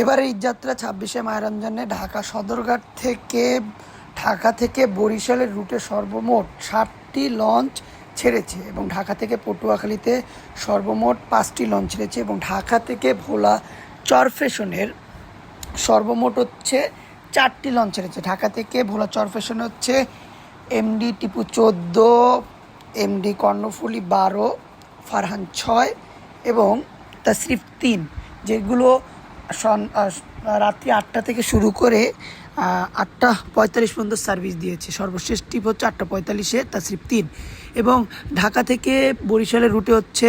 এবারে ঈদযাত্রা ছাব্বিশে মায়ারঞ্জনে ঢাকা সদরঘাট থেকে, ঢাকা থেকে বরিশালের রুটে সর্বমোট ষাটটি লঞ্চ ছেড়েছে এবং ঢাকা থেকে পটুয়াখালীতে সর্বমোট পাঁচটি লঞ্চ ছেড়েছে এবং ঢাকা থেকে ভোলা চরফেশনের সর্বমোট হচ্ছে চারটি লঞ্চ ছেড়েছে। ঢাকা থেকে ভোলা চরফেশনে হচ্ছে এমডি টিপু চোদ্দ, এমডি কর্ণফুলি বারো, ফারহান ছয় এবং তাসরিফ তিন, যেগুলো রাত্রি আটটা থেকে শুরু করে আটটা পঁয়তাল্লিশ পর্যন্ত সার্ভিস দিয়েছে। সর্বশেষ টিপ হচ্ছে আটটা পঁয়তাল্লিশে তাসরিফ তিন। এবং ঢাকা থেকে বরিশালের রুটে হচ্ছে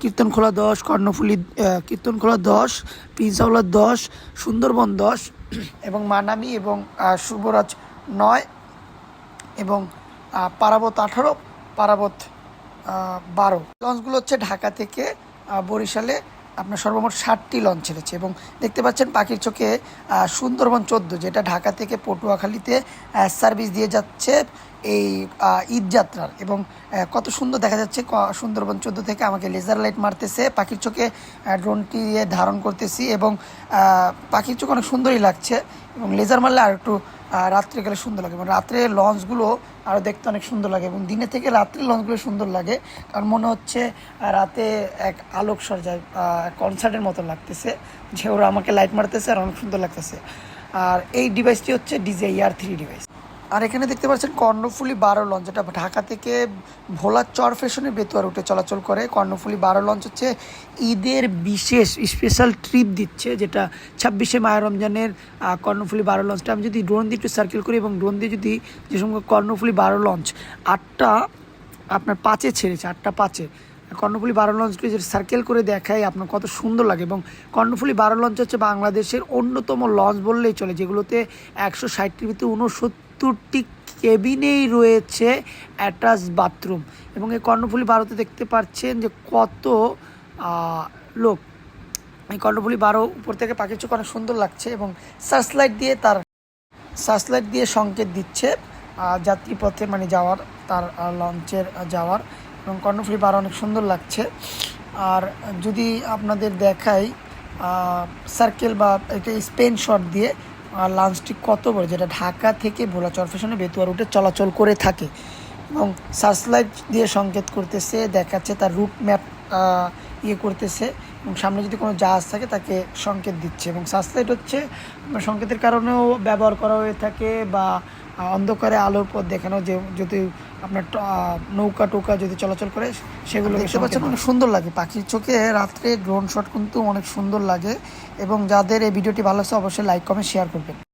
কীর্তনখোলা দশ, কর্ণফুলি কীর্তনখোলা দশ পিনসাওলা দশ, সুন্দরবন দশ, এবং মানামি এবং শুভরাজ নয়, এবং পারাবত আঠারো, পারাবত বারো। লঞ্চগুলো হচ্ছে ঢাকা থেকে বরিশালে আপনার সর্বমোট ষাটটি লঞ্চ ছেড়েছে এবং দেখতে পাচ্ছেন পাখির চোখে সুন্দরবন চোদ্দ, যেটা ঢাকা থেকে পটুয়াখালীতে সার্ভিস দিয়ে যাচ্ছে এই ঈদ যাত্রার। এবং কত সুন্দর দেখা যাচ্ছে সুন্দরবন চোদ্দ থেকে আমাকে লেজার লাইট মারতেছে। পাখির চোখে ড্রোনটি দিয়ে ধারণ করতেছি এবং পাখির চোখ অনেক সুন্দরই লাগছে এবং লেজার মারলে আর একটু আহ, রাত্রে গেলে সুন্দর লাগে। এবং রাত্রে লঞ্চগুলো আরও দেখতে অনেক সুন্দর লাগে এবং দিনে থেকে রাত্রে লঞ্চগুলো সুন্দর লাগে। কারণ মনে হচ্ছে রাতে এক আলোক সজ্জায় কনসার্টের মতো লাগতেছে। যে ওরা আমাকে লাইট মারতেছে আর অনেক সুন্দর লাগতেছে। আর এই ডিভাইসটি হচ্ছে ডিজে ইয়ার থ্রি ডিভাইস আর এখানে দেখতে পাচ্ছেন কর্ণফুলি বারো লঞ্চ, যেটা ঢাকা থেকে ভোলা চর ফেশনের বেতুয়া রুটে চলাচল করে। কর্ণফুলি বারো লঞ্চ হচ্ছে ঈদের বিশেষ স্পেশাল ট্রিপ দিচ্ছে, যেটা ছাব্বিশে মায়া রমজানের কর্ণফুলি বারো লঞ্চটা। আমি যদি ড্রোন দিয়ে একটু সার্কেল করি এবং ড্রোন দিয়ে যদি যে সময় কর্ণফুলি বারো লঞ্চ, আটটা আপনার পাঁচে ছেড়েছে, আটটা পাঁচে। কর্ণফুলি বারো লঞ্চটি যে সার্কেল করে দেখায় আপনার কত সুন্দর লাগে। এবং কর্ণফুলি বারো লঞ্চ হচ্ছে বাংলাদেশের অন্যতম লঞ্চ বললেই চলে, যেগুলোতে একশো ষাটটির ভিতরে উনসত্তরটি কেবিনেই রয়েছে অ্যাটাচ বাথরুম এবং এই কর্ণফুলি বারোতে দেখতে পাচ্ছেন যে কত লোক। এই কর্ণফুলি বারো উপর থেকে পাখির চোখ অনেক সুন্দর লাগছে এবং সার্চ লাইট দিয়ে তার, সার্চলাইট দিয়ে সংকেত দিচ্ছে যাত্রীপথে মানে যাওয়ার, তার লঞ্চের যাওয়ার এবং কর্ণফুলি বারো অনেক সুন্দর লাগছে। আর যদি আপনাদের দেখাই সার্কেল বা এটা স্পেন শট দিয়ে লঞ্চটি কত বড়? যেটা ঢাকা থেকে ভোলা চরফেশনে বেতুয়া রুটে চলাচল করে থাকে। এবং সার্চলাইট দিয়ে সংকেত করতেছে, দেখাচ্ছে তার রুট ম্যাপ ইয়ে করতেছে। এবং সামনে যদি কোনো জাহাজ থাকে, তাকে সংকেত দিচ্ছে। এবং সার্চলাইট হচ্ছে, সংকেতের কারণেও ব্যবহার করা হয়ে থাকে বা অন্ধকারে আলোর পথ দেখানো যে যদি আপনার নৌকা টোকা যদি চলাচল করে সেগুলো দেখতে পাচ্ছেন অনেক সুন্দর লাগে। পাখির চোখে রাত্রে ড্রোন শট কিন্তু অনেক সুন্দর লাগে এবং যাদের এই ভিডিওটি ভালো লাগছে অবশ্যই লাইক কমেন্ট শেয়ার করবেন।